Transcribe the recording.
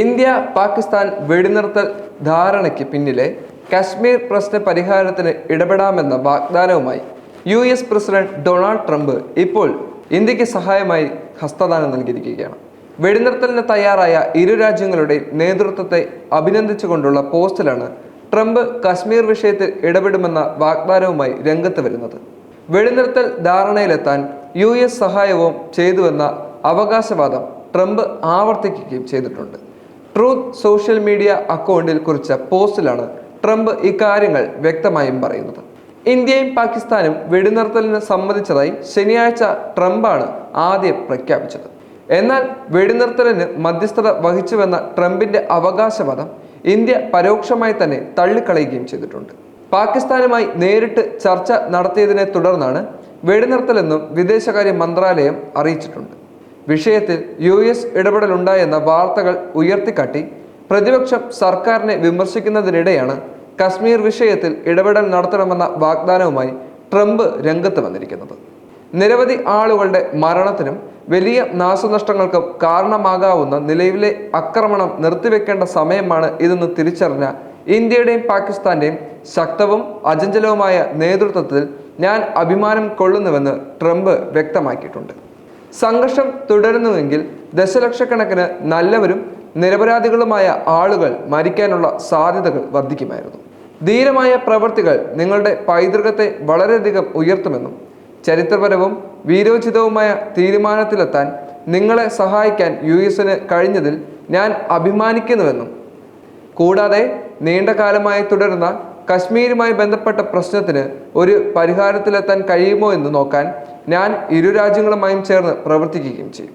India Pakistan വെടിനിർത്തൽ ധാരണയ്ക്ക് പിന്നിലെ കശ്മീർ പ്രശ്ന പരിഹാരത്തിന് ഇടപെടാമെന്ന വാഗ്ദാനവുമായി U S president Donald Trump ഇപ്പോൾ ഇന്ത്യയ്ക്ക് സഹായമായി ഹസ്തദാനം നൽകിയിരിക്കുകയാണ്. വെടിനിർത്തലിന് തയ്യാറായ ഇരു രാജ്യങ്ങളുടെ നേതൃത്വത്തെ അഭിനന്ദിച്ചുകൊണ്ടുള്ള പോസ്റ്റിലാണ് ട്രംപ് കശ്മീർ വിഷയത്തിൽ ഇടപെടുമെന്ന വാഗ്ദാനവുമായി രംഗത്ത് വരുന്നത്. വെടിനിർത്തൽ ധാരണയിലെത്താൻ യു എസ് സഹായവും ചെയ്തുവെന്ന അവകാശവാദം ട്രംപ് ആവർത്തിക്കുകയും ചെയ്തിട്ടുണ്ട്. ട്രൂത്ത് സോഷ്യൽ മീഡിയ അക്കൗണ്ടിൽ കുറിച്ച പോസ്റ്റിലാണ് ട്രംപ് ഇക്കാര്യങ്ങൾ വ്യക്തമായും പറയുന്നത്. ഇന്ത്യയും പാകിസ്ഥാനും വെടിനിർത്തലിന് സമ്മതിച്ചതായി ശനിയാഴ്ച ട്രംപാണ് ആദ്യം പ്രഖ്യാപിച്ചത്. എന്നാൽ വെടിനിർത്തലിന് മധ്യസ്ഥത വഹിച്ചുവെന്ന ട്രംപിന്റെ അവകാശവാദം ഇന്ത്യ പരോക്ഷമായി തന്നെ തള്ളിക്കളയുകയും ചെയ്തിട്ടുണ്ട്. പാകിസ്ഥാനുമായി നേരിട്ട് ചർച്ച നടത്തിയതിനെ തുടർന്നാണ് വെടിനിർത്തലെന്നും വിദേശകാര്യ മന്ത്രാലയം അറിയിച്ചിട്ടുണ്ട്. വിഷയത്തിൽ യു എസ് ഇടപെടലുണ്ടായെന്ന വാർത്തകൾ ഉയർത്തിക്കാട്ടി പ്രതിപക്ഷം സർക്കാരിനെ വിമർശിക്കുന്നതിനിടെയാണ് കശ്മീർ വിഷയത്തിൽ ഇടപെടൽ നടത്തണമെന്ന വാഗ്ദാനവുമായി ട്രംപ് രംഗത്ത് വന്നിരിക്കുന്നത്. നിരവധി ആളുകളുടെ മരണത്തിനും വലിയ നാശനഷ്ടങ്ങൾക്കും കാരണമാകാവുന്ന നിലവിലെ ആക്രമണം നിർത്തിവെക്കേണ്ട സമയമാണ് ഇതെന്ന് തിരിച്ചറിഞ്ഞ ഇന്ത്യയുടെയും പാകിസ്ഥാന്റെയും ശക്തവും അചഞ്ചലവുമായ നേതൃത്വത്തിൽ ഞാൻ അഭിമാനം കൊള്ളുന്നുവെന്ന് ട്രംപ് വ്യക്തമാക്കിയിട്ടുണ്ട്. സംഘർഷം തുടരുന്നുവെങ്കിൽ ദശലക്ഷക്കണക്കിന് നല്ലവരും നിരപരാധികളുമായ ആളുകൾ മരിക്കാനുള്ള സാധ്യതകൾ വർദ്ധിക്കുമായിരുന്നു. ധീരമായ പ്രവൃത്തികൾ നിങ്ങളുടെ പൈതൃകത്തെ വളരെയധികം ഉയർത്തുമെന്നും ചരിത്രപരവും വീരോചിതവുമായ തീരുമാനത്തിലെത്താൻ നിങ്ങളെ സഹായിക്കാൻ യു എസിന് കഴിഞ്ഞതിൽ ഞാൻ അഭിമാനിക്കുന്നുവെന്നും കൂടാതെ നീണ്ടകാലമായി തുടരുന്ന കശ്മീരുമായി ബന്ധപ്പെട്ട പ്രശ്നത്തിന് ഒരു പരിഹാരത്തിലെത്താൻ കഴിയുമോ എന്ന് നോക്കാൻ ഞാൻ ഇരു രാജ്യങ്ങളുമായും ചേർന്ന് പ്രവർത്തിക്കുകയും ചെയ്യും.